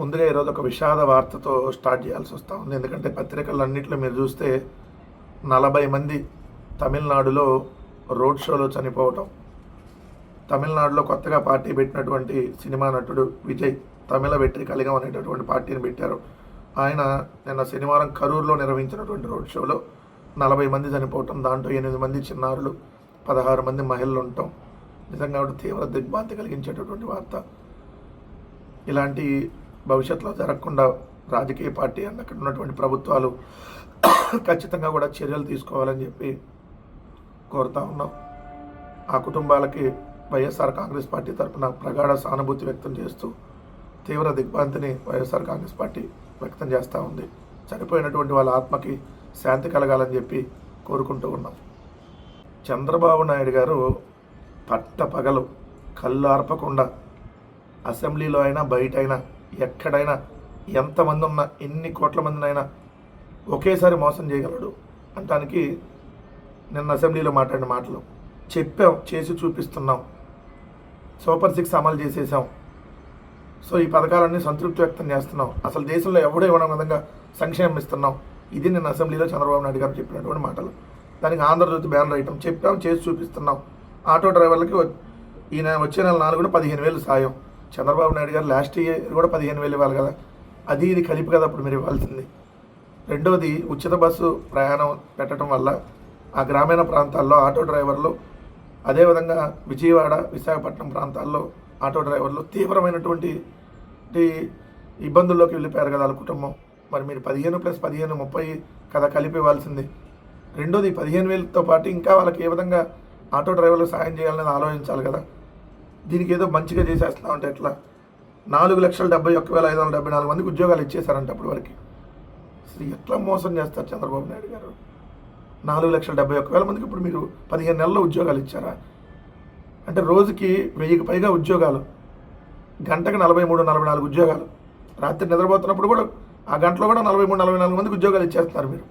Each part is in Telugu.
ముందుగా ఈరోజు ఒక విషాద వార్తతో స్టార్ట్ చేయాల్సి వస్తూ ఉంది. ఎందుకంటే పత్రికలన్నింటిలో మీరు చూస్తే నలభై మంది తమిళనాడులో రోడ్ షోలో చనిపోవటం తమిళనాడులో కొత్తగా పార్టీ పెట్టినటువంటి సినిమా నటుడు విజయ్ తమిళ వెట్రి కలిగం అనేటటువంటి పార్టీని పెట్టారు. ఆయన నిన్న శనివారం కరూరులో నిర్వహించినటువంటి రోడ్ షోలో నలభై మంది చనిపోవటం దాంట్లో ఎనిమిది మంది చిన్నారులు పదహారు మంది మహిళలు ఉండటం నిజంగా తీవ్ర దిగ్భాంతి కలిగించేటటువంటి వార్త. ఇలాంటి భవిష్యత్తులో జరగకుండా రాజకీయ పార్టీ అండ్ అక్కడ ఉన్నటువంటి ప్రభుత్వాలు ఖచ్చితంగా కూడా చర్యలు తీసుకోవాలని చెప్పి కోరుతా ఉన్నాం. ఆ కుటుంబాలకి వైఎస్ఆర్ కాంగ్రెస్ పార్టీ తరఫున ప్రగాఢ సానుభూతి వ్యక్తం చేస్తూ తీవ్ర దిగ్భ్రాంతిని వైఎస్ఆర్ కాంగ్రెస్ పార్టీ వ్యక్తం చేస్తూ ఉంది. చనిపోయినటువంటి వాళ్ళ ఆత్మకి శాంతి కలగాలని చెప్పి కోరుకుంటూ ఉన్నాం. చంద్రబాబు నాయుడు గారు పట్ట పగలు కళ్ళు ఆర్పకుండా అసెంబ్లీలో అయినా బయట అయినా ఎక్కడైనా ఎంతమంది ఉన్నా ఎన్ని కోట్ల మందినైనా ఒకేసారి మోసం చేయగలడు. అంటానికి నిన్న అసెంబ్లీలో మాట్లాడిన మాటలు. చెప్పాం చేసి చూపిస్తున్నాం. సూపర్ సిక్స్ అమలు చేసేసాం సో ఈ పథకాలన్నీ సంతృప్తి వ్యక్తం చేస్తున్నాం. అసలు దేశంలో ఎవడో ఇవ్వడం విధంగా సంక్షేమం ఇస్తున్నాం. ఇది నిన్న అసెంబ్లీలో చంద్రబాబు నాయుడు గారు చెప్పినటువంటి మాటలు. దానికి ఆంధ్రజ్యోతి బ్యానర్ ఐటమ్. చెప్పాం చేసి చూపిస్తున్నాం. ఆటో డ్రైవర్లకి ఈ ఈయన వచ్చే నెల నాలుగు పదిహేను వేలు సాయం. చంద్రబాబు నాయుడు గారు లాస్ట్ ఇయర్ కూడా పదిహేను వేలు ఇవ్వాలి కదా. అది ఇది కలిపి కదా అప్పుడు మీరు ఇవ్వాల్సింది. రెండోది ఉచిత బస్సు ప్రయాణం పెట్టడం వల్ల ఆ గ్రామీణ ప్రాంతాల్లో ఆటో డ్రైవర్లు అదేవిధంగా విజయవాడ విశాఖపట్నం ప్రాంతాల్లో ఆటో డ్రైవర్లు తీవ్రమైనటువంటి ఇబ్బందుల్లోకి వెళ్ళిపోయారు కదా వాళ్ళ కుటుంబం. మరి మీరు పదిహేను ప్లస్ పదిహేను ముప్పై కదా కలిపి ఇవ్వాల్సింది. రెండోది పదిహేను వేలతో పాటు ఇంకా వాళ్ళకి ఏ విధంగా ఆటో డ్రైవర్లకు సాయం చేయాలనేది ఆలోచించాలి కదా. దీనికి ఏదో మంచిగా చేసేస్తున్నాం అంటే ఎట్లా? నాలుగు లక్షల డెబ్బై ఒక్క వేల ఐదు వందల డెబ్బై నాలుగు మందికి ఉద్యోగాలు ఇచ్చేశారంట అప్పటి వరకు. అసలు ఎట్లా మోసం చేస్తారు చంద్రబాబు నాయుడు గారు? నాలుగు లక్షల డెబ్బై ఒక్క వేల మందికి ఇప్పుడు మీరు పదిహేను నెలల్లో ఉద్యోగాలు ఇచ్చారా? అంటే రోజుకి వెయ్యికి పైగా ఉద్యోగాలు గంటకు నలభై మూడు నలభై నాలుగు ఉద్యోగాలు. రాత్రి నిద్రపోతున్నప్పుడు కూడా ఆ గంటలో కూడా నలభై మూడు నలభై నాలుగు మందికి ఉద్యోగాలు ఇచ్చేస్తున్నారు మీరు.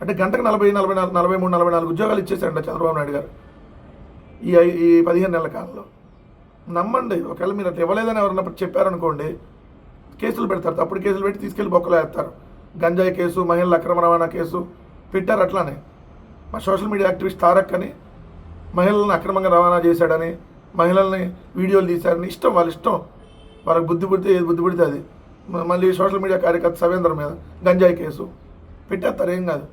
అంటే గంటకు నలభై నలభై నాలుగు నలభై మూడు నలభై నాలుగు ఉద్యోగాలు ఇచ్చేసారంట చంద్రబాబు నాయుడు గారు. ఈ ఈ పదిహేను నెలల కాలంలో. నమ్మండి. ఒకవేళ మీరు అట్లా ఇవ్వలేదని ఎవరన్నప్పుడు చెప్పారనుకోండి కేసులు పెడతారు. తప్పుడు కేసులు పెట్టి తీసుకెళ్ళి బొక్కలో వేస్తారు. గంజాయి కేసు మహిళల అక్రమ రవాణా కేసు పెట్టారు అట్లానే. మా సోషల్ మీడియా యాక్టివిస్ట్ తారక్ అని మహిళలను అక్రమంగా రవాణా చేశాడని మహిళల్ని వీడియోలు తీశారని ఇష్టం వాళ్ళ ఇష్టం. వాళ్ళకి బుద్ధి పుడితే ఏది బుద్ధి పుడితే అది. మళ్ళీ సోషల్ మీడియా కార్యకర్త సవేంద్ర మీద గంజాయి కేసు. పెట్టేస్తారు ఏం కాదు.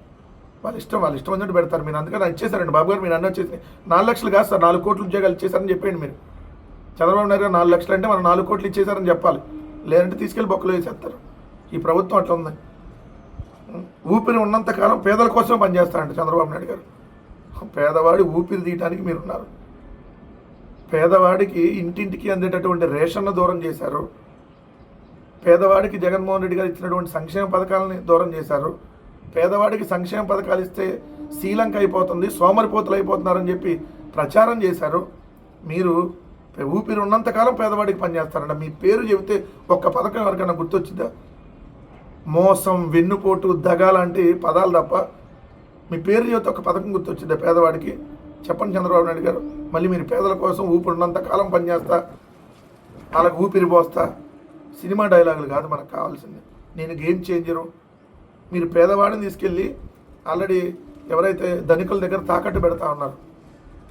వాళ్ళ ఇష్టం వాళ్ళ ఇష్టం వచ్చినట్టు పెడతారు మీరు. అందుకని ఇచ్చేసారండి బాబు గారు మీరు అన్న వచ్చేసి నాలుగు లక్షలు కాదు సార్ నాలుగు కోట్ల ఉద్యోగాలు ఇచ్చేసారని చెప్పండి మీరు. చంద్రబాబు నాయుడు గారు నాలుగు లక్షలు అంటే మనం నాలుగు కోట్లు ఇచ్చేసారని చెప్పాలి. లేదంటే తీసుకెళ్ళి బొక్కలు వేసేస్తారు. ఈ ప్రభుత్వం అట్లా ఉంది. ఊపిరి ఉన్నంత కాలం పేదల కోసం పనిచేస్తారంట చంద్రబాబు నాయుడు గారు. పేదవాడి ఊపిరి తీయటానికి మీరున్నారు. పేదవాడికి ఇంటింటికి అందేటటువంటి రేషన్ను దూరం చేశారు. పేదవాడికి జగన్మోహన్ రెడ్డి గారు ఇచ్చినటువంటి సంక్షేమ పథకాలని దూరం చేశారు. పేదవాడికి సంక్షేమ పథకాలు ఇస్తే శ్రీలంక అయిపోతుంది సోమరిపోతులు అయిపోతున్నారని చెప్పి ప్రచారం చేశారు. మీరు ఊపిరి ఉన్నంతకాలం పేదవాడికి పనిచేస్తారంట మీ పేరు చెబితే ఒక్క పథకం ఎవరికైనా గుర్తొచ్చిందా? మోసం వెన్నుపోటు దగ లాంటి పదాలు తప్ప మీ పేరు చెబితే ఒక పథకం గుర్తొచ్చిందా పేదవాడికి? చెప్పండి చంద్రబాబు నాయుడు గారు. మళ్ళీ మీరు పేదల కోసం ఊపిరి ఉన్నంతకాలం పనిచేస్తా వాళ్ళకి ఊపిరి పోస్తా. సినిమా డైలాగులు కాదు మనకు కావాల్సింది. నేను గేమ్ చేంజరు. మీరు పేదవాడిని తీసుకెళ్ళి ఆల్రెడీ ఎవరైతే ధనికుల దగ్గర తాకట్టు పెడతా ఉన్నారు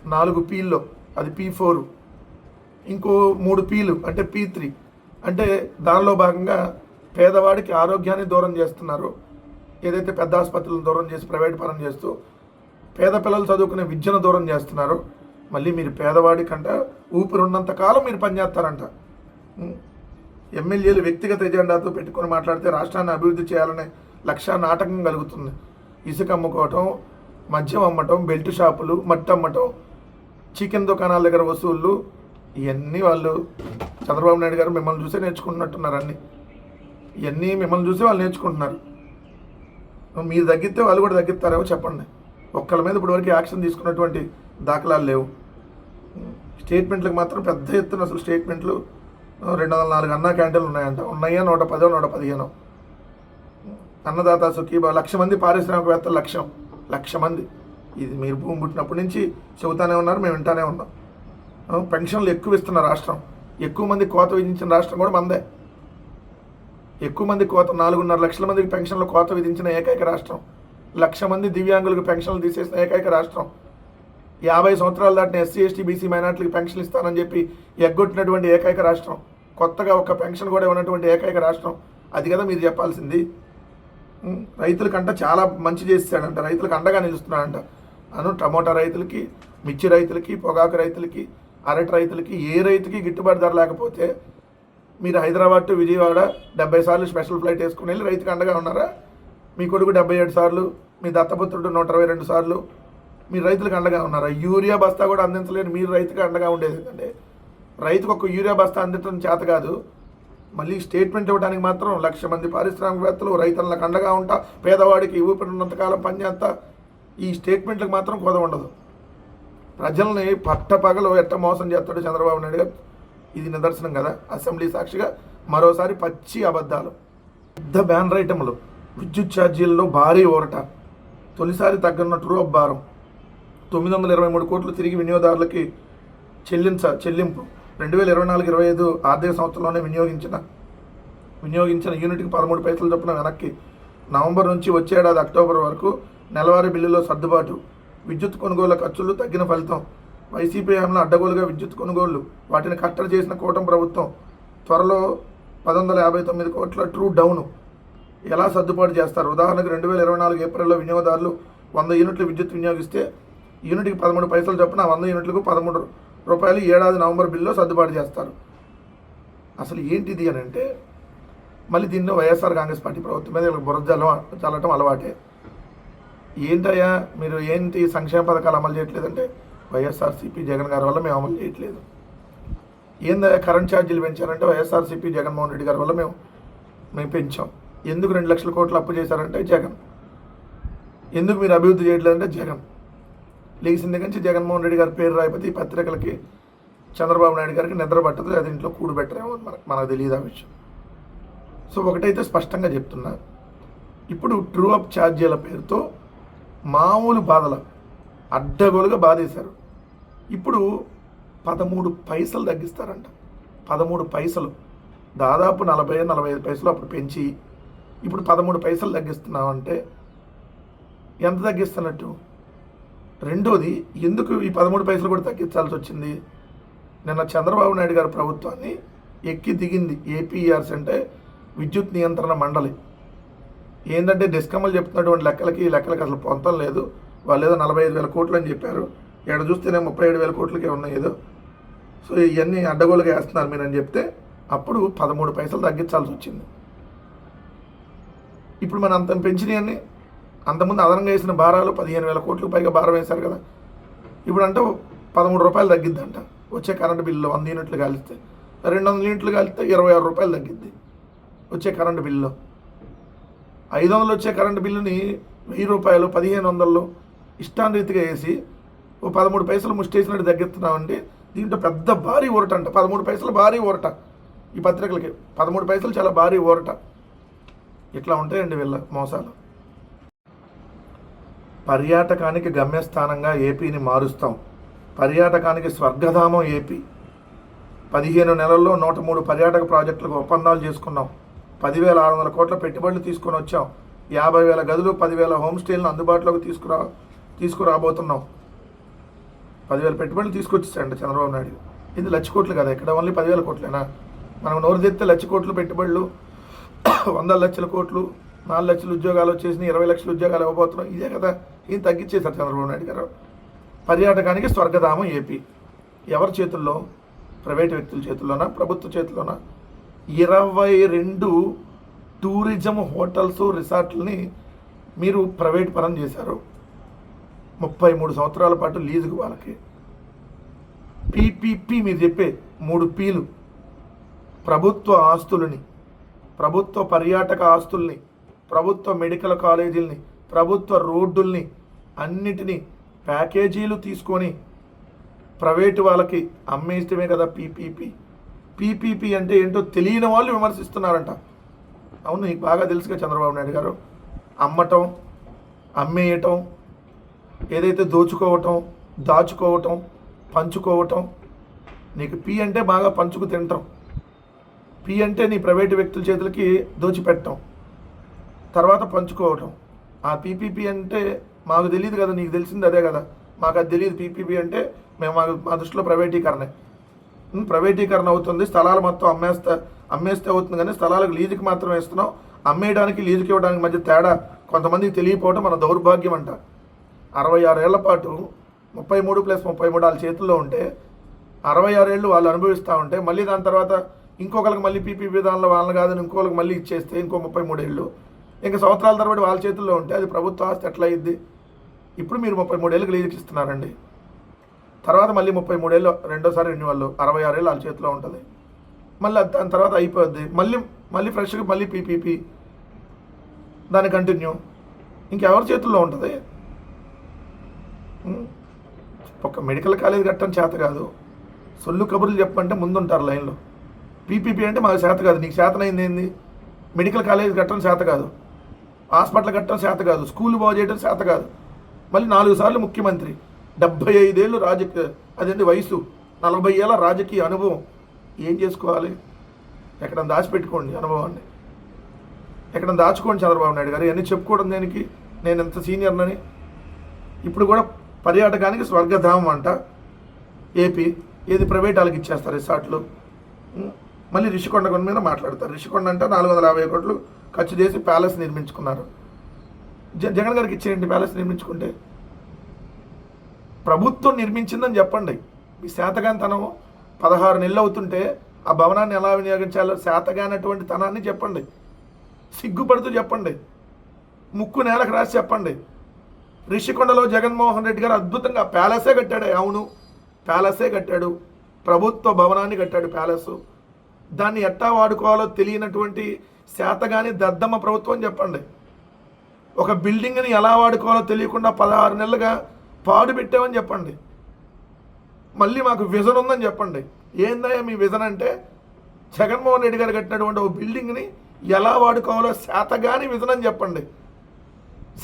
నాలుగు పీల్లో అది పీ ఫోర్. ఇంకో మూడు పీలు అంటే పీ త్రీ. అంటే దానిలో భాగంగా పేదవాడికి ఆరోగ్యాన్ని దూరం చేస్తున్నారు. ఏదైతే పెద్ద ఆసుపత్రులను దూరం చేసి ప్రైవేట్ పరం చేస్తూ పేద పిల్లలు చదువుకునే విద్యను దూరం చేస్తున్నారు మళ్ళీ మీరు పేదవాడి కంట ఊపిరి ఉన్నంత కాలం మీరు పనిచేస్తారంట ఎమ్మెల్యేలు వ్యక్తిగత ఎజెండాతో పెట్టుకొని మాట్లాడితే రాష్ట్రాన్ని అభివృద్ధి చేయాలనే లక్ష్యాన్ని ఆటంకం కలుగుతుంది. ఇసుక అమ్ముకోవటం మద్యం అమ్మటం బెల్ట్ షాపులు మట్టి అమ్మటం చికెన్ దుకాణాల దగ్గర వసూళ్ళు ఇవన్నీ వాళ్ళు చంద్రబాబు నాయుడు గారు మిమ్మల్ని చూసే నేర్చుకుంటున్నట్టున్నారు అన్నీ. ఇవన్నీ మిమ్మల్ని చూసి వాళ్ళు నేర్చుకుంటున్నారు. మీరు తగ్గితే వాళ్ళు కూడా తగ్గిస్తారేమో చెప్పండి. ఒక్కళ్ళ మీద ఇప్పటివరకు యాక్షన్ తీసుకున్నటువంటి దాఖలాలు లేవు. స్టేట్మెంట్లకు మాత్రం పెద్ద ఎత్తున అసలు స్టేట్మెంట్లు రెండు వందల నాలుగు అన్నా క్యాంటీన్లు ఉన్నాయంట. ఉన్నాయా నూట పదో నూట పదిహేను. అన్నదాత సుఖీబా లక్ష మంది పారిశ్రామికవేత్తలు లక్ష్యం లక్ష మంది. ఇది మీరు భూమి పుట్టినప్పటి నుంచి చెబుతానే ఉన్నారు మేము వింటానే ఉన్నాం. పెన్షన్లు ఎక్కువ ఇస్తున్న రాష్ట్రం. ఎక్కువ మంది కోత విధించిన రాష్ట్రం కూడా మందే. ఎక్కువ మంది కోత నాలుగున్నర లక్షల మందికి పెన్షన్లు కోత విధించిన ఏకైక రాష్ట్రం. లక్ష మంది దివ్యాంగులకు పెన్షన్లు తీసేసిన ఏకైక రాష్ట్రం. యాభై సంవత్సరాలు దాటిన ఎస్సీ ఎస్టీ బీసీ మైనార్టీలకు పెన్షన్ ఇస్తానని చెప్పి ఎగ్గొట్టినటువంటి ఏకైక రాష్ట్రం. కొత్తగా ఒక పెన్షన్ కూడా ఉన్నటువంటి ఏకైక రాష్ట్రం. అది కదా మీరు చెప్పాల్సింది. రైతులకంట చాలా మంచి చేస్తాడంట రైతులకు అండగా నిలుస్తున్నాడంట. అను టమోటా రైతులకి మిర్చి రైతులకి పొగాకు రైతులకి అరటి రైతులకి ఏ రైతుకి గిట్టుబాటు ధర లేకపోతే మీరు హైదరాబాద్ టు విజయవాడ డెబ్బై సార్లు స్పెషల్ ఫ్లైట్ వేసుకుని వెళ్ళి రైతుకి అండగా ఉన్నారా? మీ కొడుకు డెబ్బై ఏడు సార్లు మీ దత్తపుత్రుడు నూట ఇరవై రెండు సార్లు మీరు రైతులకు అండగా ఉన్నారా? యూరియా బస్తా కూడా అందించలేని మీరు రైతుకి అండగా ఉండేది ఏంటంటే రైతుకు ఒక యూరియా బస్తా అందించడం చేత కాదు మళ్ళీ స్టేట్మెంట్ ఇవ్వడానికి మాత్రం లక్ష మంది పారిశ్రామికవేత్తలు రైతులకు అండగా ఉంటా పేదవాడికి ఊపిరినంతకాలం పనిచేస్తా ఈ స్టేట్మెంట్లకు మాత్రం కోద ఉండదు. ప్రజల్ని పట్టపగలు ఎట్ట మోసం చేస్తాడు చంద్రబాబు నాయుడు గారు ఇది నిదర్శనం కదా? అసెంబ్లీ సాక్షిగా మరోసారి పచ్చి అబద్ధాలు. పెద్ద బ్యానర్ ఐటములు విద్యుత్ ఛార్జీల్లో భారీ ఊరట. తొలిసారి తగ్గన్న ట్రూ అప్ భారం. తొమ్మిది వందల ఇరవై మూడు కోట్లు తిరిగి వినియోగదారులకి చెల్లించ చెల్లింపు. రెండు వేల ఇరవై నాలుగు ఇరవై ఐదు ఆర్థిక సంవత్సరంలోనే వినియోగించిన వినియోగించిన యూనిట్కి పదమూడు పైసలు చొప్పున వెనక్కి. నవంబర్ నుంచి వచ్చే ఏడాది అక్టోబర్ వరకు నెలవారీ బిల్లులో సర్దుబాటు. విద్యుత్ కొనుగోళ్ళ ఖర్చులు తగ్గిన ఫలితం. వైసీపీ హయాంలో అడ్డగోలుగా విద్యుత్ కొనుగోళ్ళు వాటిని కట్టడి చేసిన కూటమి ప్రభుత్వం త్వరలో పది వందల యాభై తొమ్మిది కోట్ల ట్రూ డౌన్ ఎలా సర్దుబాటు చేస్తారు? ఉదాహరణకు రెండు వేల ఇరవై నాలుగు ఏప్రిల్లో వినియోగదారులు వంద యూనిట్లు విద్యుత్ వినియోగిస్తే యూనిట్కి పదమూడు పైసలు చొప్పున వంద యూనిట్లకు పదమూడు రూపాయలు ఏడాది నవంబర్ బిల్లులో సర్దుబాటు చేస్తారు. అసలు ఏంటిది అని అంటే మళ్ళీ దీన్ని వైఎస్ఆర్ కాంగ్రెస్ పార్టీ ప్రభుత్వం మీద బుర్ర బురద జల్లం చల్లటం అలవాటే. ఏంటయ్యా మీరు ఏంటి సంక్షేమ పథకాలు అమలు చేయట్లేదంటే వైఎస్ఆర్సీపీ జగన్ గారి వల్ల మేము అమలు చేయట్లేదు. ఏందయ్యా కరెంట్ ఛార్జీలు పెంచారంటే వైఎస్ఆర్సీపీ జగన్మోహన్ రెడ్డి గారి వల్ల మేము మేము పెంచాం. ఎందుకు రెండు లక్షల కోట్లు అప్పు చేశారంటే జగన్. ఎందుకు మీరు అభివృద్ధి చేయట్లేదంటే జగన్. లేచింది నుంచి జగన్మోహన్ రెడ్డి గారి పేరు రాయిపోతే ఈ పత్రికలకి చంద్రబాబు నాయుడు గారికి నిద్ర పట్టదు అది ఇంట్లో కూడు పెట్టరేమో మనకు మనకు తెలియదు ఆ విషయం. సో ఒకటైతే స్పష్టంగా చెప్తున్నా. ఇప్పుడు ట్రూ అప్ ఛార్జీల పేరుతో మామూలు బాధల. అడ్డగోలుగా బాధేశారు. ఇప్పుడు పదమూడు పైసలు తగ్గిస్తారంట. పదమూడు పైసలు. దాదాపు నలభై నలభై ఐదు పైసలు అప్పుడు పెంచి ఇప్పుడు పదమూడు పైసలు తగ్గిస్తున్నామంటే ఎంత తగ్గిస్తున్నట్టు? రెండోది ఎందుకు ఈ పదమూడు పైసలు కూడా తగ్గించాల్సి వచ్చింది? నిన్న చంద్రబాబు నాయుడు గారి ప్రభుత్వాన్ని ఎక్కి దిగింది ఏపీఆర్స్ అంటే విద్యుత్ నియంత్రణ మండలి. ఏంటంటే డిస్కమ్మలు చెప్తున్నటువంటి లెక్కలకి ఈ లెక్కలకి అసలు పొంతం లేదు. వాళ్ళు ఏదో నలభై ఐదు వేల కోట్లు అని చెప్పారు. ఇక్కడ చూస్తేనే ముప్పై ఏడు వేల కోట్లకే ఉన్నాయి ఏదో. సో ఇవన్నీ అడ్డగోలుగా వేస్తున్నారు మీరు అని చెప్తే అప్పుడు పదమూడు పైసలు తగ్గించాల్సి వచ్చింది. ఇప్పుడు మనం అంత పెంచినవన్నీ అంతకుముందు అదనంగా వేసిన భారాలు పదిహేను వేల కోట్లకు పైగా భారం వేశారు కదా. ఇప్పుడు అంటే పదమూడు రూపాయలు తగ్గిద్దంట. వచ్చే కరెంటు బిల్లు వంద యూనిట్లు కాలిస్తే. రెండు వందల యూనిట్లు కాలిస్తే ఇరవై ఆరు రూపాయలు తగ్గిద్ది. వచ్చే కరెంటు బిల్లు ఐదు వందలు వచ్చే కరెంటు బిల్లుని వెయ్యి రూపాయలు పదిహేను వందలు ఇష్టాన్రీతిగా వేసి ఓ పదమూడు పైసలు ముష్టేసినట్టు తగ్గిస్తున్నామండి దీంట్లో పెద్ద భారీ ఊరట అంట. పదమూడు పైసలు భారీ ఊరట ఈ పత్రికలకి. పదమూడు పైసలు చాలా భారీ ఊరట. ఇట్లా ఉంటాయండి వీళ్ళ మోసాలు. పర్యాటకానికి గమ్యస్థానంగా ఏపీని మారుస్తాం. పర్యాటకానికి స్వర్గధామం ఏపీ. పదిహేను నెలల్లో నూట మూడు పర్యాటక ప్రాజెక్టులకు ఒప్పందాలు చేసుకున్నాం. పదివేల ఆరు వందల కోట్ల పెట్టుబడులు తీసుకొని వచ్చాం. యాభై వేల గదులు పదివేల హోమ్ స్టేలను అందుబాటులోకి తీసుకురా తీసుకురాబోతున్నాం. పదివేల పెట్టుబడులు తీసుకొచ్చేసాడు చంద్రబాబు నాయుడు. ఇది లక్ష కోట్లు కదా ఇక్కడ ఓన్లీ పదివేల కోట్లేనా? మనం నోరు తెస్తే లక్ష కోట్లు పెట్టుబడులు వందల లక్షల కోట్లు నాలుగు లక్షల ఉద్యోగాలు వచ్చేసి ఇరవై లక్షల ఉద్యోగాలు ఇవ్వబోతున్నాం. ఇదే కదా ఏం తగ్గించేశారు చంద్రబాబు నాయుడు గారు? పర్యాటకానికి స్వర్గధామం ఏపీ. ఎవరి చేతుల్లో? ప్రైవేట్ వ్యక్తుల చేతుల్లోనా? ప్రభుత్వ చేతుల్లోనా? ఇరవై రెండు టూరిజం హోటల్స్ రిసార్ట్లని మీరు ప్రైవేట్ పరం చేశారు. ముప్పై మూడు సంవత్సరాల పాటు లీజుకు వాళ్ళకి. పీపీపీ మీరు చెప్పే మూడు పీలు. ప్రభుత్వ ఆస్తులని ప్రభుత్వ పర్యాటక ఆస్తుల్ని ప్రభుత్వ మెడికల్ కాలేజీలని ప్రభుత్వ రోడ్డుల్ని అన్నిటినీ ప్యాకేజీలు తీసుకొని ప్రైవేటు వాళ్ళకి అమ్మేయటమే కదా పీపీపీ. పీపీపీ అంటే ఏంటో తెలియని వాళ్ళు విమర్శిస్తున్నారంట. అవును నీకు బాగా తెలుసుగా చంద్రబాబు నాయుడు గారు. అమ్మటం అమ్మేయటం ఏదైతే దోచుకోవటం దాచుకోవటం పంచుకోవటం నీకు పీ అంటే బాగా పంచుకు తినటం పి అంటే నీ ప్రైవేటు వ్యక్తుల చేతులకి దోచిపెట్టడం తర్వాత పంచుకోవటం. ఆ పీపీపీ అంటే మాకు తెలియదు కదా నీకు తెలిసింది అదే కదా. మాకు అది తెలియదు పీపీపీ అంటే మేము మా మా దృష్టిలో ప్రైవేటీకరణే. ప్రైవేటీకరణ అవుతుంది స్థలాలు మొత్తం అమ్మేస్తే అమ్మేస్తే అవుతుంది కానీ స్థలాలకు లీజుకి మాత్రం ఇస్తున్నాం. అమ్మేయడానికి లీజుకి ఇవ్వడానికి మధ్య తేడా కొంతమందికి తెలియకపోవడం మన దౌర్భాగ్యం అంట. అరవై ఆరు పాటు ముప్పై మూడు ప్లస్ ముప్పై మూడు వాళ్ళ చేతుల్లో ఉంటే అరవై ఆరు ఏళ్ళు వాళ్ళు అనుభవిస్తూ ఉంటే మళ్ళీ దాని తర్వాత ఇంకొకరికి మళ్ళీ పీపీ విధానంలో వాళ్ళని కాదని ఇంకొకరికి మళ్ళీ ఇచ్చేస్తే ఇంకో ముప్పై మూడేళ్ళు ఇంకా సంవత్సరాల తరబడి వాళ్ళ చేతుల్లో ఉంటే అది ప్రభుత్వ ఆస్తి ఎట్లా అయ్యిద్ది ఇప్పుడు మీరు ముప్పై మూడేళ్ళకి లీజుకి ఇస్తున్నారండి. తర్వాత మళ్ళీ ముప్పై మూడేళ్ళు రెండోసారి రెన్యువల్ అరవై ఆరేళ్ళు వాళ్ళ చేతిలో ఉంటుంది. మళ్ళీ దాని తర్వాత అయిపోద్ది. మళ్ళీ మళ్ళీ ఫ్రెష్గా మళ్ళీ పీపీపీ దాని కంటిన్యూ ఇంకెవరి చేతుల్లో ఉంటుంది? ఒక మెడికల్ కాలేజ్ కట్టడం చేత కాదు. సొల్లు కబుర్లు చెప్పంటే ముందుంటారు లైన్లో. పీపీపీ అంటే మాకు చేత కాదు. నీకు చేతనైంది ఏంది? మెడికల్ కాలేజ్ కట్టడం చేత కాదు. హాస్పిటల్ కట్టడం చేత కాదు. స్కూల్ బాగు చేయడం చేత కాదు. మళ్ళీ నాలుగు సార్లు ముఖ్యమంత్రి. డెబ్బై ఐదేళ్ళు రాజకీయ అదేంటి వయసు? నలభై ఏళ్ళ రాజకీయ అనుభవం. ఏం చేసుకోవాలి? ఎక్కడ దాచిపెట్టుకోండి అనుభవాన్ని. ఎక్కడ దాచుకోండి చంద్రబాబు నాయుడు గారు. ఇవన్నీ చెప్పుకోవడం దేనికి? నేను ఎంత సీనియర్నని. ఇప్పుడు కూడా పర్యాటకానికి స్వర్గధామం అంట. ఏపీ ఏది ప్రైవేట్ వాళ్ళకి ఇచ్చేస్తారు రిసార్ట్లు? మళ్ళీ రిషికొండ కొండ మీద మాట్లాడతారు. రిషికొండ అంటే నాలుగు వందల యాభై కోట్లు ఖర్చు చేసి ప్యాలెస్ నిర్మించుకున్నారు. జ జగన్ గారికి ఇచ్చేయండి ప్యాలెస్ నిర్మించుకుంటే. ప్రభుత్వం నిర్మించిందని చెప్పండి. మీ శాతగానితనం పదహారు నెలలు అవుతుంటే ఆ భవనాన్ని ఎలా వినియోగించాలో శాతగానటువంటి తనాన్ని చెప్పండి. సిగ్గుపడుతూ చెప్పండి. ముక్కు నేలకు రాసి చెప్పండి. రిషికొండలో జగన్మోహన్ రెడ్డి గారు అద్భుతంగా ప్యాలెసే కట్టాడు. అవును ప్యాలెసే కట్టాడు. ప్రభుత్వ భవనాన్ని కట్టాడు ప్యాలెస్. దాన్ని ఎట్టా వాడుకోవాలో తెలియనటువంటి శాతగాని దద్దమ్మ ప్రభుత్వం చెప్పండి. ఒక బిల్డింగ్ని ఎలా వాడుకోవాలో తెలియకుండా పదహారు నెలలుగా పాడు పెట్టామని చెప్పండి. మళ్ళీ మాకు విజన్ ఉందని చెప్పండి. ఏందయ్యా మీ విజన్ అంటే జగన్మోహన్ రెడ్డి గారు కట్టినటువంటి ఒక బిల్డింగ్ని ఎలా వాడుకోవాలో శాతగాని విజన్ అని చెప్పండి.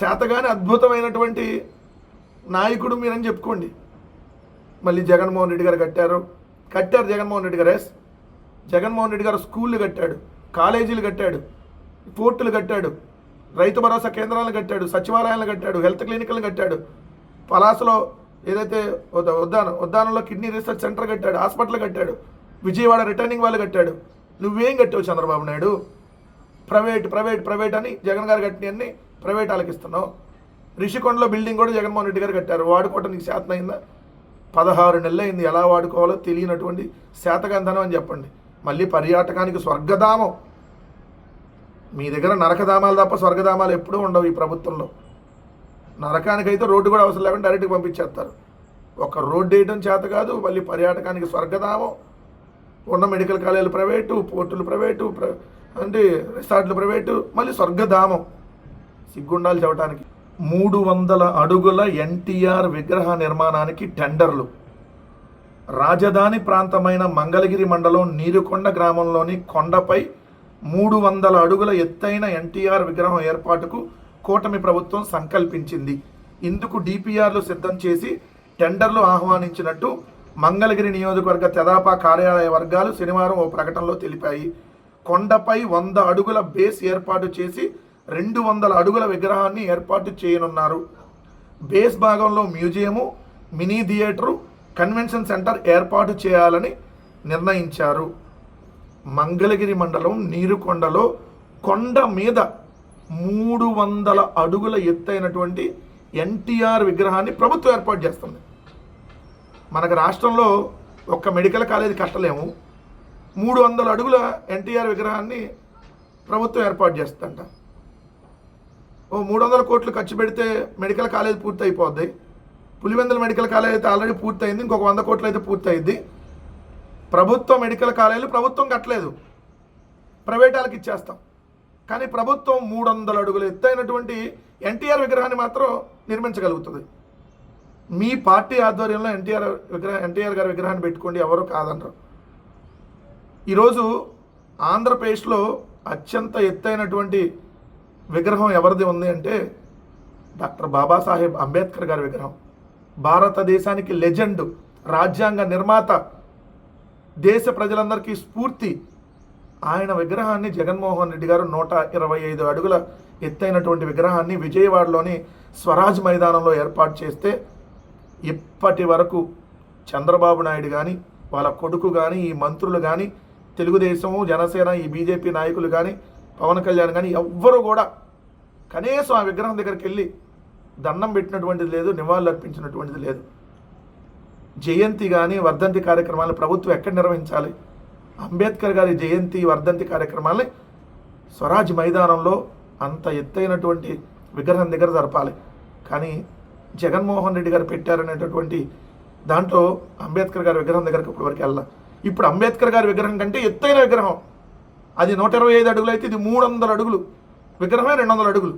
శాతగాని అద్భుతమైనటువంటి నాయకుడు మీరని చెప్పుకోండి. మళ్ళీ జగన్మోహన్ రెడ్డి గారు కట్టారు. కట్టారు జగన్మోహన్ రెడ్డి గారు ఎస్. జగన్మోహన్ రెడ్డి గారు స్కూళ్ళు కట్టాడు కాలేజీలు కట్టాడు పోర్టులు కట్టాడు రైతు భరోసా కేంద్రాలను కట్టాడు సచివాలయాలను కట్టాడు హెల్త్ క్లినిక్లను కట్టాడు. పలాసలో ఏదైతే ఉద్ద- ఉద్దానం ఉద్దానంలో కిడ్నీ రీసెర్చ్ సెంటర్ కట్టాడు హాస్పిటల్ కట్టాడు విజయవాడ రిటర్నింగ్ వాళ్ళు కట్టాడు. నువ్వేం కట్టావు Chandrababu Naidu? Private private private అని జగన్ గారు కట్టినవన్నీ ప్రైవేట్ వాళ్ళకి ఇస్తున్నావు. రిషికొండలో బిల్డింగ్ కూడా జగన్మోహన్ రెడ్డి గారు కట్టారు. వాడుకోవటం నీకు శాతం అయిందా? పదహారు నెలలు అయింది. ఎలా వాడుకోవాలో తెలియనటువంటి శాతగంధనం అని చెప్పండి. మళ్ళీ పర్యాటకానికి స్వర్గధామం. మీ దగ్గర నరకధామాలు తప్ప స్వర్గధామాలు ఎప్పుడూ ఉండవు ఈ ప్రభుత్వంలో. నరకానికైతే రోడ్డు కూడా అవసరం లేకుండా డైరెక్ట్గా పంపించేస్తారు. ఒక రోడ్డు వేయడం చేత కాదు మళ్ళీ పర్యాటకానికి స్వర్గధామం. ఉన్న మెడికల్ కాలేజీలు ప్రైవేటు పోర్టులు ప్రైవేటు ప్ర అంటే రిసార్ట్లు ప్రైవేటు మళ్ళీ స్వర్గధామం. సిగ్గుండాలు చెప్పడానికి మూడు వందల అడుగుల ఎన్టీఆర్ విగ్రహ నిర్మాణానికి టెండర్లు. రాజధాని ప్రాంతమైన మంగళగిరి మండలం నీరుకొండ గ్రామంలోని కొండపై మూడు వందల అడుగుల ఎత్తైన ఎన్టీఆర్ విగ్రహం ఏర్పాటుకు కూటమి ప్రభుత్వం సంకల్పించింది. ఇందుకు డిపిఆర్లు సిద్ధం చేసి టెండర్లు ఆహ్వానించినట్టు మంగళగిరి నియోజకవర్గ తెదాపా కార్యాలయ వర్గాలు శనివారం ఓ ప్రకటనలో తెలిపాయి. కొండపై వంద అడుగుల బేస్ ఏర్పాటు చేసి రెండు వందల అడుగుల విగ్రహాన్ని ఏర్పాటు చేయనున్నారు. బేస్ భాగంలో museum mini theatre convention centre ఏర్పాటు చేయాలని నిర్ణయించారు. మంగళగిరి మండలం నీరుకొండలో కొండ మీద మూడు వందల అడుగుల ఎత్తైనటువంటి ఎన్టీఆర్ విగ్రహాన్ని ప్రభుత్వం ఏర్పాటు చేస్తుంది. మనకు రాష్ట్రంలో ఒక్క మెడికల్ కాలేజీ కట్టలేము. మూడు వందల అడుగుల ఎన్టీఆర్ విగ్రహాన్ని ప్రభుత్వం ఏర్పాటు చేస్తుందంట. ఓ మూడు వందల కోట్లు ఖర్చు పెడితే మెడికల్ కాలేజ్ పూర్తి అయిపోద్ది పులివెందుల మెడికల్ కాలేజ్ అయితే ఆల్రెడీ పూర్తయింది. ఇంకొక వంద కోట్లు అయితే పూర్తయింది ప్రభుత్వ మెడికల్ కాలేజీలు ప్రభుత్వం కట్టలేదు. ప్రైవేట్ వాళ్ళకి ఇచ్చేస్తాం. కానీ ప్రభుత్వం మూడు వందల అడుగులు ఎత్తైనటువంటి ఎన్టీఆర్ విగ్రహాన్ని మాత్రం నిర్మించగలుగుతుంది. మీ పార్టీ ఆధ్వర్యంలో ఎన్టీఆర్ విగ్రహ ఎన్టీఆర్ గారి విగ్రహాన్ని పెట్టుకోండి ఎవరు కాదనరు ఈరోజు ఆంధ్రప్రదేశ్లో అత్యంత ఎత్తైనటువంటి విగ్రహం ఎవరిది ఉంది అంటే డాక్టర్ బాబాసాహెబ్ అంబేద్కర్ గారి విగ్రహం. భారతదేశానికి లెజెండ్ రాజ్యాంగ నిర్మాత దేశ ప్రజలందరికీ స్ఫూర్తి ఆయన విగ్రహాన్ని జగన్మోహన్ రెడ్డి గారు నూట ఇరవై ఐదు అడుగుల ఎత్తైనటువంటి విగ్రహాన్ని విజయవాడలోని స్వరాజ్ మైదానంలో ఏర్పాటు చేస్తే ఇప్పటి వరకు చంద్రబాబు నాయుడు కానీ వాళ్ళ కొడుకు కానీ ఈ మంత్రులు కానీ తెలుగుదేశము జనసేన ఈ బీజేపీ నాయకులు కానీ పవన్ కళ్యాణ్ కానీ ఎవ్వరూ కూడా కనీసం ఆ విగ్రహం దగ్గరికి వెళ్ళి దండం పెట్టినటువంటిది లేదు నివాళులు అర్పించినటువంటిది లేదు. జయంతి కానీ వర్ధంతి కార్యక్రమాలను ప్రభుత్వం ఎక్కడ నిర్వహించాలి? అంబేద్కర్ గారి జయంతి వర్ధంతి కార్యక్రమాల్ని స్వరాజ్ మైదానంలో అంత ఎత్తైనటువంటి విగ్రహం దగ్గర జరపాలి. కానీ జగన్మోహన్ రెడ్డి గారు పెట్టారనేటటువంటి దాంట్లో అంబేద్కర్ గారి విగ్రహం దగ్గరకు ఇప్పటివరకు వెళ్ళాం వెళ్ళాలి. ఇప్పుడు అంబేద్కర్ గారి విగ్రహం కంటే ఎత్తైన విగ్రహం. అది నూట ఇరవై ఐదు అడుగులు అయితే ఇది మూడు వందల అడుగులు. విగ్రహమే రెండు వందల అడుగులు.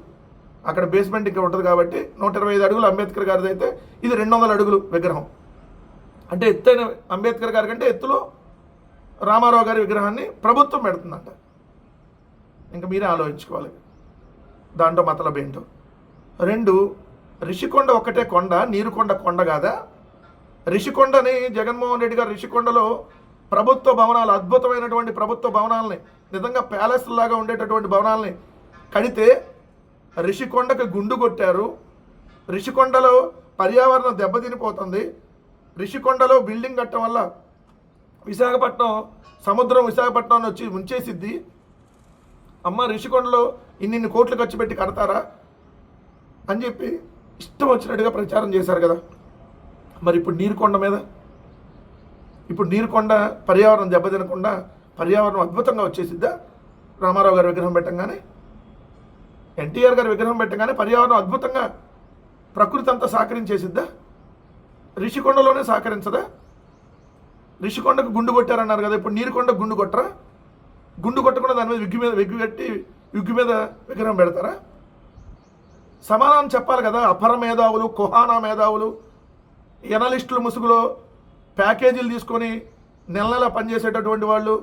అక్కడ బేస్మెంట్ ఇంకా ఉంటుంది కాబట్టి నూట ఇరవై ఐదు అడుగులు అంబేద్కర్ గారిది అయితే ఇది రెండు వందల అడుగులు విగ్రహం. అంటే ఎత్తైన అంబేద్కర్ గారి కంటే ఎత్తులో రామారావు గారి విగ్రహాన్ని ప్రభుత్వం పెడుతుందంట. ఇంకా మీరే ఆలోచించుకోవాలి. దాంట్లో మతలబ్ ఏంటో. రెండు రిషికొండ ఒకటే కొండ నీరుకొండ కొండ కాదా? రిషికొండని జగన్మోహన్ రెడ్డి గారు రిషికొండలో ప్రభుత్వ భవనాలు అద్భుతమైనటువంటి ప్రభుత్వ భవనాలని నిజంగా ప్యాలెస్ లాగా ఉండేటటువంటి భవనాలని కడితే రిషికొండకు గుండు కొట్టారు. రిషికొండలో పర్యావరణం దెబ్బతినిపోతుంది. రిషికొండలో బిల్డింగ్ కట్టడం వల్ల విశాఖపట్నం సముద్రం విశాఖపట్నం వచ్చి ముంచేసిద్ది. అమ్మ రిషికొండలో ఇన్నిన్ని కోట్లు ఖర్చు పెట్టి కడతారా అని చెప్పి ఇష్టం వచ్చినట్టుగా ప్రచారం చేశారు కదా. మరి ఇప్పుడు నీరుకొండ మీద ఇప్పుడు నీరుకొండ పర్యావరణం దెబ్బతినకుండా పర్యావరణం అద్భుతంగా వచ్చేసిద్దా? రామారావు గారి విగ్రహం పెట్టంగానే ఎన్టీఆర్ గారి విగ్రహం పెట్టగానే పర్యావరణం అద్భుతంగా ప్రకృతి అంతా సహకరించేసిద్దా? రిషికొండలోనే సహకరించదా? రిషికొండకు గుండు కొట్టారన్నారు కదా ఇప్పుడు నీరుకొండకు గుండు కొట్టరా? గుండు కొట్టకుండా దాని మీద విగ్గు మీద విగ్గు కట్టి విగ్గు మీద విగ్రహం పెడతారా? సమాధానం చెప్పాలి కదా అపర మేధావులు కుహానా మేధావులు ఎనలిస్టులు ముసుగులో ప్యాకేజీలు తీసుకొని నెల నెల పనిచేసేటటువంటి వాళ్ళు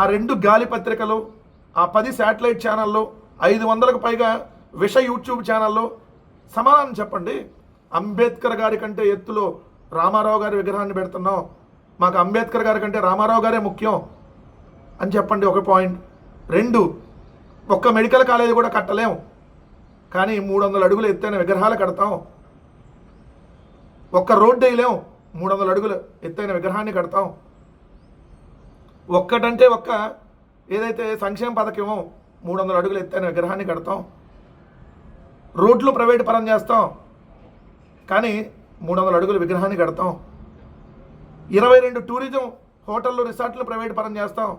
ఆ రెండు గాలి పత్రికలు ఆ పది శాటిలైట్ ఛానళ్ళు ఐదు వందలకు పైగా విష యూట్యూబ్ ఛానళ్ళు సమాధానం చెప్పండి. అంబేద్కర్ గారి కంటే ఎత్తులో రామారావు గారి విగ్రహాన్ని పెడుతున్నాం. మాకు అంబేద్కర్ గారి కంటే రామారావు గారే ముఖ్యం అని చెప్పండి ఒక పాయింట్. రెండు ఒక్క మెడికల్ కాలేజీ కూడా కట్టలేము. కానీ మూడు వందల అడుగులు ఎత్తైన విగ్రహాలు కడతాం. ఒక్క రోడ్డు వేయలేం మూడు వందల అడుగులు ఎత్తైన విగ్రహాన్ని కడతాం. ఒక్కటంటే ఒక్క ఏదైతే సంక్షేమ పథకమో మూడు వందల అడుగులు ఎత్తైన విగ్రహాన్ని కడతాం. రోడ్లు ప్రైవేట్ పరం చేస్తాం. కానీ మూడు వందల అడుగుల విగ్రహాన్ని కడతాం. ఇరవై రెండు టూరిజం హోటళ్ళు రిసార్ట్లు ప్రైవేట్ పరం చేస్తాం.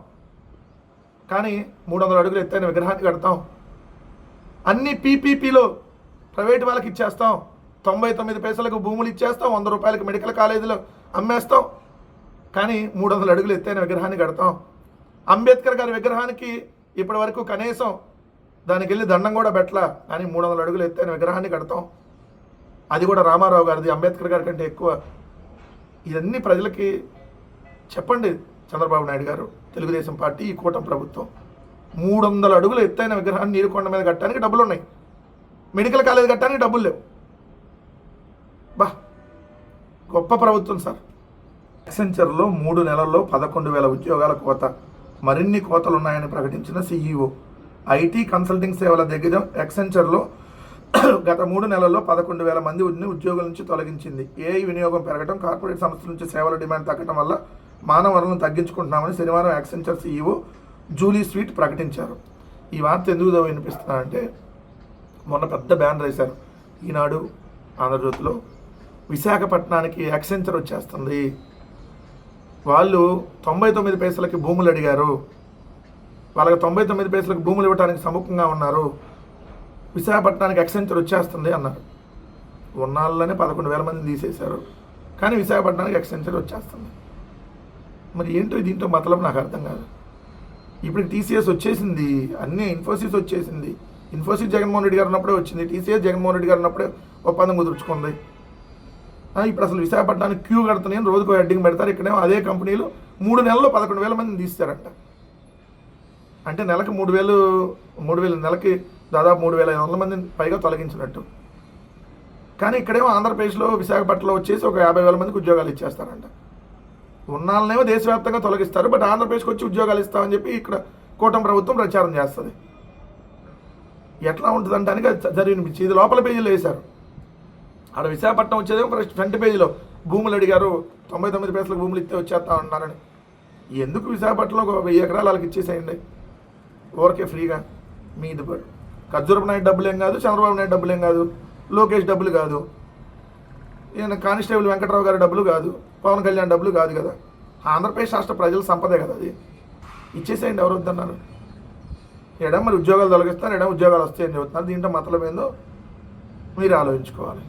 కానీ మూడు వందల అడుగులు ఎత్తైన విగ్రహాన్ని కడతాం. అన్ని పీపీపీలో ప్రైవేట్ వాళ్ళకి ఇచ్చేస్తాం. తొంభై తొమ్మిది పైసలకు భూములు ఇచ్చేస్తాం. వంద రూపాయలకి మెడికల్ కాలేజీలో అమ్మేస్తాం. కానీ మూడు వందల అడుగులు ఎత్తైన విగ్రహాన్ని కడతాం. అంబేద్కర్ గారి విగ్రహానికి ఇప్పటి వరకు కనీసం దానికి వెళ్ళి దండం కూడా పెట్టలా. కానీ మూడు వందల అడుగులు ఎత్తైన విగ్రహాన్ని కడతాం. అది కూడా రామారావు గారిది. అంబేద్కర్ గారి కంటే ఎక్కువ ఇవన్నీ ప్రజలకి చెప్పండి చంద్రబాబు నాయుడు గారు. తెలుగుదేశం పార్టీ ఈ కూటమి ప్రభుత్వం. మూడు వందల అడుగులు ఎత్తైన విగ్రహాన్ని నీరుకొండ మీద కట్టడానికి డబ్బులు ఉన్నాయి మెడికల్ కాలేజ్ కట్టడానికి డబ్బులు లేవు. బా గొప్ప ప్రభుత్వం సార్. యాక్సెంచర్లో మూడు నెలల్లో పదకొండు వేల ఉద్యోగాల కోత. మరిన్ని కోతలు ఉన్నాయని ప్రకటించిన సీఈఓ. ఐటీ కన్సల్టింగ్ సేవల దగ్గర ఎక్సెంచర్లో గత మూడు నెలల్లో పదకొండు వేల మంది ఉద్యోగుల నుంచి తొలగించింది. ఏఐ వినియోగం పెరగడం కార్పొరేట్ సంస్థల నుంచి సేవల డిమాండ్ తగ్గడం వల్ల మానవ వనరులను తగ్గించుకుంటున్నామని శనివారం యాక్సెంచర్ సీఈఓ జూలీ స్వీట్ ప్రకటించారు. ఈ వార్త ఎందుకు వినిపిస్తున్నారంటే మొన్న పెద్ద బ్యానర్ వేశారు. ఈనాడు ఆంధ్రజ్యోతిలో విశాఖపట్నానికి యాక్సెంచర్ వచ్చేస్తుంది. వాళ్ళు తొంభై తొమ్మిది పైసలకి భూములు అడిగారు. వాళ్ళకి తొంభై తొమ్మిది పైసలకు భూములు ఇవ్వడానికి సముఖంగా ఉన్నారు. విశాఖపట్నానికి ఎక్సెంచర్ వచ్చేస్తుంది అన్నారు. ఉన్నాళ్ళనే పదకొండు వేల మంది తీసేశారు. కానీ విశాఖపట్నానికి ఎక్సెంచర్ వచ్చేస్తుంది. మరి ఏంటో దీంట్లో మతలం నాకు అర్థం కాదు. ఇప్పుడు టీసీఎస్ వచ్చేసింది. అన్నీ ఇన్ఫోసిస్ వచ్చేసింది. ఇన్ఫోసిస్ జగన్మోహన్ రెడ్డి గారు ఉన్నప్పుడే వచ్చింది. టీసీఎస్ జగన్మోహన్ రెడ్డి గారు ఉన్నప్పుడే ఒప్పందం కుదుర్చుకుంది. ఇప్పుడు అసలు విశాఖపట్నానికి క్యూ కడుతున్నాయని రోజుకో హెడ్డింగ్ పెడతారు. ఇక్కడేమో అదే కంపెనీలు మూడు నెలల్లో పదకొండు వేల మందిని తీస్తారంట. అంటే నెలకు మూడు వేలు మూడు వేలు నెలకి దాదాపు మూడు వేల ఐదు వందల మందిని పైగా తొలగించినట్టు. కానీ ఇక్కడేమో ఆంధ్రప్రదేశ్లో విశాఖపట్నంలో వచ్చేసి ఒక యాభై వేల మందికి ఉద్యోగాలు ఇచ్చేస్తారంట. ఉన్నాళ్ళనేమో దేశవ్యాప్తంగా తొలగిస్తారు బట్ ఆంధ్రప్రదేశ్కి వచ్చి ఉద్యోగాలు ఇస్తామని చెప్పి ఇక్కడ కూటమి ప్రభుత్వం ప్రచారం చేస్తుంది. ఎట్లా ఉంటుంది అంటానికి అది జరిగిన ఇది లోపల పేజీలో వేశారు. ఆడ విశాఖపట్నం వచ్చేదేమో ఫస్ట్ ఫ్రంట్ పేజీలో. భూములు అడిగారు తొంభై తొమ్మిది పైసలకు భూములు ఇస్తే వచ్చేస్తా ఉన్నారని ఎందుకు విశాఖపట్నంలో ఒక వెయ్యి ఎకరాలు వాళ్ళకి ఇచ్చేసేయండి? ఊరికే ఫ్రీగా మీది ఇది ఖర్జూరపు నాయుడు డబ్బులు ఏం కాదు చంద్రబాబు నాయుడు డబ్బులు కాదు లోకేష్ డబ్బులు కాదు ఈయన కానిస్టేబుల్ వెంకట్రావు గారి డబ్బులు కాదు పవన్ కళ్యాణ్ డబ్బులు కాదు కదా. ఆంధ్రప్రదేశ్ రాష్ట్ర ప్రజల సంపదే కదా అది. ఇచ్చేసేయండి ఎవరు వద్దన్నారు. ఎడం మరి ఉద్యోగాలు తొలగిస్తారు ఎడం ఉద్యోగాలు వస్తాయని చెబుతున్నారు. దీంట్లో మతలం ఏందో మీరు ఆలోచించుకోవాలి.